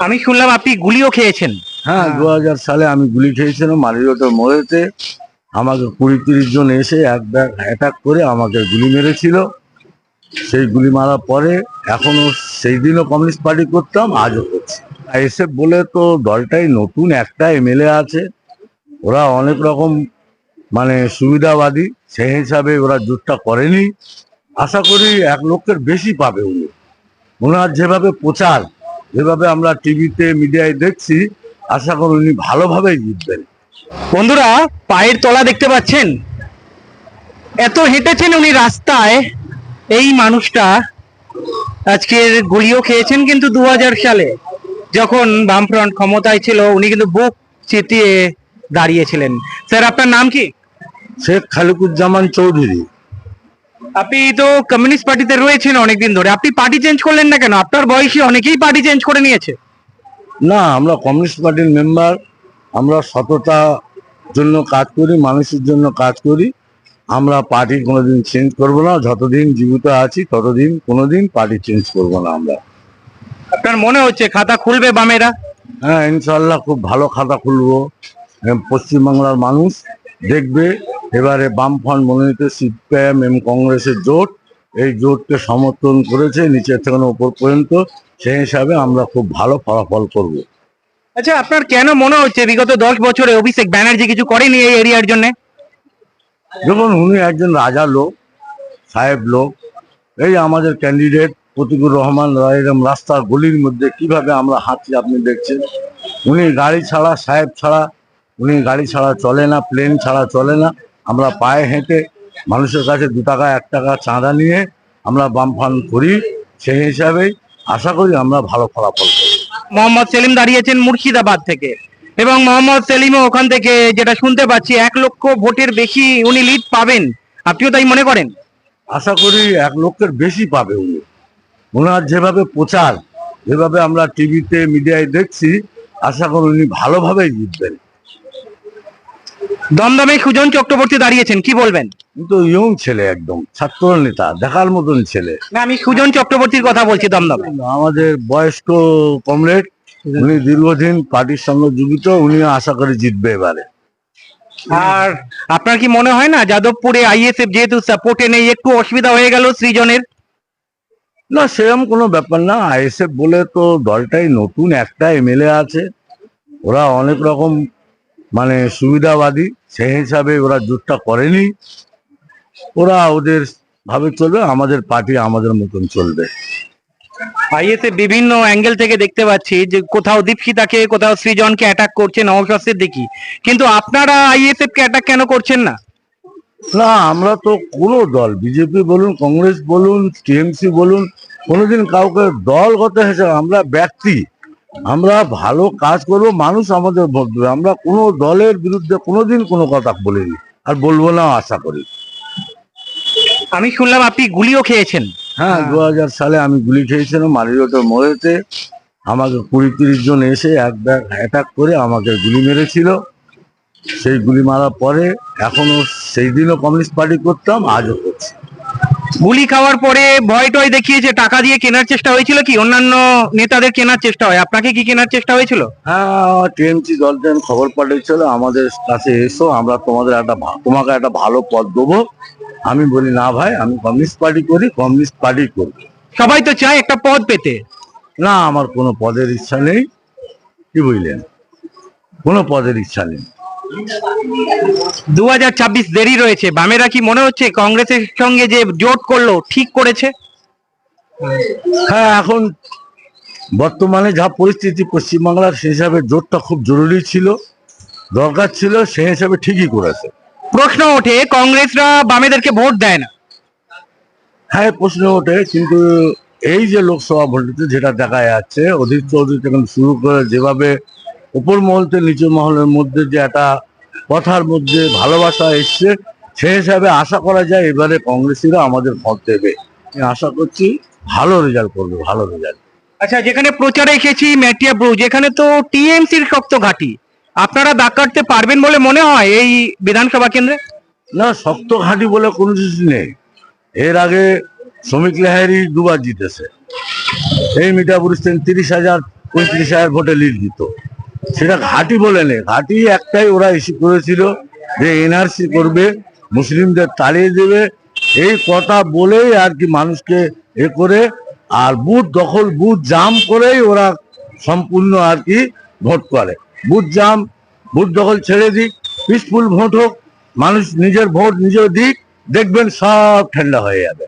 আমি শুনলাম আপনি গুলিও খেয়েছেন। হ্যাঁ দু হাজার সালে আমি গুলি খেয়েছিলাম মালিরোতে মরেতে আমাকে কুড়ি তিরিশ জন এসে এক ব্যাগ অ্যাটাক করে আমাকে গুলি মেরেছিল। সেই গুলি মারার পরে এখনও সেই দিনও কমিউনিস্ট পার্টি করতাম আজও করছি। এসে বলে তো দলটাই নতুন একটা এমএলএ আছে। ওরা অনেক রকম মানে সুবিধাবাদী সেই হিসাবে ওরা জোটটা করেনি। আশা করি এক লক্ষের বেশি পাবে উনি। ওনার যেভাবে প্রচার যেভাবে আমরা টিভিতে মিডিয়ায় দেখছি আশা করি উনি ভালোভাবেই জিতবেন। বন্ধুরা পায়ের তলা দেখতে পাচ্ছেন? এত হেঁটেছেন উনি রাস্তায়। এই মানুষটা আজকের গুলিও খেয়েছেন কিন্তু দু হাজার সালে। যখন বামফ্রন্ট ক্ষমতায় ছিল উনি কিন্তু বুক চেতিয়ে দাঁড়িয়েছিলেন। স্যার আপনার নাম কি? শেখ খালিকুজ্জামান চৌধুরী। আপনি তো কমিউনিস্ট পার্টিতে রয়েছেন অনেকদিন ধরে। আপনি পার্টি চেঞ্জ করলেন না কেন? আপনার বয়সী অনেকেই পার্টি চেঞ্জ করে নিয়েছে। না আমরা কমিউনিস্ট পার্টির মেম্বার আমরা সততা জন্য কাজ করি মানুষের জন্য কাজ করি। আমরা পার্টি কোনোদিন চেঞ্জ করব না যতদিন জীবিত আছি ততদিন কোনোদিন পার্টি চেঞ্জ করব না আমরা। আপনার মনে হচ্ছে খাতা খুলবে বামেরা? হ্যাঁ ইনশাল্লাহ খুব ভালো খাতা খুলবো। পশ্চিমবাংলার মানুষ দেখবে এবারে বামফ্রন্ট মনোনীত সিপিআইএম এবং কংগ্রেসের জোট এই জোটকে সমর্থন করেছে নিচে থেকে উপর পর্যন্ত সেই হিসাবে আমরা খুব ভালো ফলাফল করব। আচ্ছা আপনার কেন মনে হচ্ছে বিগত দশ বছরে অভিষেক ব্যানার্জি কিছু করেনি এই এরিয়ার জন্য? দেখুন উনি একজন রাজা লোক সাহেব লোক। এই আমাদের ক্যান্ডিডেট প্রতিকুর রহমান রায়রম রাস্তার গলির মধ্যে কীভাবে আমরা হাঁটছি আপনি দেখছেন। উনি গাড়ি ছাড়া সাহেব ছাড়া উনি গাড়ি ছাড়া চলে না প্লেন ছাড়া চলে না। আমরা পায়ে হেঁটে মানুষের কাছে দু টাকা এক টাকা চাঁদা নিয়ে আমরা বামফান করি সেই হিসাবেই আশা করি আমরা ভালো ফলাফল মোহাম্মদ সেলিম দাঁড়িয়েছেন মুর্শিদাবাদ থেকে এবং মোহাম্মদ সেলিমও ওখান থেকে যেটা শুনতে পাচ্ছি এক লক্ষ ভোটের বেশি উনি লিড পাবেন। আপনিও তাই মনে করেন? আশা করি এক লক্ষের বেশি পাবে উনি। ওনার যেভাবে প্রচার যেভাবে আমরা টিভিতে মিডিয়ায় দেখছি আশা করি উনি ভালোভাবেই জিতবেন। দমদমে সুজন চক্রবর্তী দাঁড়িয়েছেন কি বলবেন? কিন্তু ইয়ং ছেলে একদম ছাত্র নেতা দেখার মতন ছেলে। না আমি সুজন চক্রবর্তীর কথা বলছি দমদমে। আমাদের বয়স্ক কমরেড উনি দীর্ঘদিন পার্টির সঙ্গে যুক্ত উনি আশা করি জিতবে এবারে। আর আপনার কি মনে হয় না যাদবপুরে আইএসএফ যেহেতু সাপোর্টে নেই একটু অসুবিধা হয়ে গেল সৃজনের? না সেরকম কোনো ব্যাপার না আইএসএফ বলে তো দলটাই নতুন একটা এমএলএ আছে। ওরা অনেক রকম মানে সুবিধাবাদী। সেই হিসাবে ওরা জোটটা করেনি। ওরা ওদের ভাবে চলবে আমাদের পার্টি আমাদের মতন চলবে। আইএসএফ বিভিন্ন অ্যাঙ্গেল থেকে দেখতে পাচ্ছি যে কোথাও দীপশিতাকে কোথাও সৃজনকে অ্যাটাক করছে নওশাদ সিদ্দিকী কিন্তু আপনারা আইএসএফ কে অ্যাটাক কেন করছেন না? না আমরা তো কোনো দল বিজেপি বলুন কংগ্রেস বলুন টিএমসি বলুন কোনোদিন কাউকে দলগত হিসেবে আমরা ব্যক্তি। আমরা ভালো কাজ করব মানুষ আমাদের ভোট দেবে আমরা কোনো দলের বিরুদ্ধে কোনোদিন কোনো কথা বলিনি আর বলব না আশা করি। আমি শুনলাম আপনি গুলিও খেয়েছেন। হ্যাঁ দু হাজার সালে আমি গুলি খেয়েছিলাম মালিরোতে মরেতে আমাকে কুড়ি তিরিশ জন এসে এক ব্যাগ অ্যাটাক করে আমাকে গুলি মেরেছিল। সেই গুলি মারার পরে এখনও সেই দিনও কমিউনিস্ট পার্টি করতাম আজও করছি। গুলি খাওয়ার পরে ভয় টয় দেখিয়েছে টাকা দিয়ে কেনার চেষ্টা হয়েছিল কি? অন্যান্য নেতাদের কেনার চেষ্টা হয়। আপনাকে কি কেনার চেষ্টা হয়েছিল? হ্যাঁ টিএমসি দলটা খবর পাঠিয়েছিল। আমাদের কাছে এসো আমরা তোমাদের একটা তোমাকে একটা ভালো পদ দেবো। আমি বলি না ভাই আমি কমিউনিস্ট পার্টি করি কমিউনিস্ট পার্টি করি সবাই তো চায় একটা পদ পেতে। না আমার কোনো পদের ইচ্ছা নেই। কি বুঝলেন কোনো পদের ইচ্ছা নেই। দু দেরি রয়েছে। বামেরা কি মনে হচ্ছে কংগ্রেসের সঙ্গে যে জোট করল ঠিক করেছে? হ্যাঁ এখন বর্তমানে যা পরিস্থিতি পশ্চিমবাংলার সেই হিসাবে জোটটা খুব জরুরি ছিল। দরকার ছিল সেই হিসাবে ঠিকই করেছে। প্রশ্ন ওঠে কংগ্রেসরা বামেদেরকে ভোট দেয় না? হ্যাঁ প্রশ্ন ওঠে কিন্তু এই যে লোকসভা ভোটে যেটা দেখা যাচ্ছে অধীর চৌধুরী থেকে শুরু করে যেভাবে উপর মহল থেকে নিচু মহলের মধ্যে যে একটা কথার মধ্যে ভালোবাসা এসছে সে হিসাবে আশা করা যায় এবারে কংগ্রেসিরা আমাদের ভোট দেবে। আমি আশা করছি ভালো রেজাল্ট করবে ভালো রেজাল্ট আচ্ছা যেখানে প্রচারে এসেছি ম্যাটিয়া ব্রু যেখানে তো টিএমসির শক্ত ঘাঁটি। আপনারা দাগ কাটতে পারবেন বলে মনে হয় এই বিধানসভা কেন্দ্রে? না শক্ত ঘাঁটি বলে কোনো কিছু নেই। এর আগে শ্রমিক লেহারি দুবার জিতেছে। এই মিঠাপুর তিরিশ হাজার পঁয়ত্রিশ হাজার ভোটে লিড দিত। সেটা ঘাটি বলে নেই ঘাটি একটাই ওরা ইস্যু করেছিল যে এনআরসি করবে, মুসলিমদের তাড়িয়ে দেবে। এই কথা বলেই আর কি মানুষকে এ করে, আর বুথ দখল, বুথ জাম করেই ওরা সম্পূর্ণ আর কি ভোট করে। বুথ জাম, বুথ দখল ছেড়ে দিক পিসফুল ভোট হোক, মানুষ নিজের ভোট নিজের দিক, দেখবেন সব ঠান্ডা হয়ে যাবে।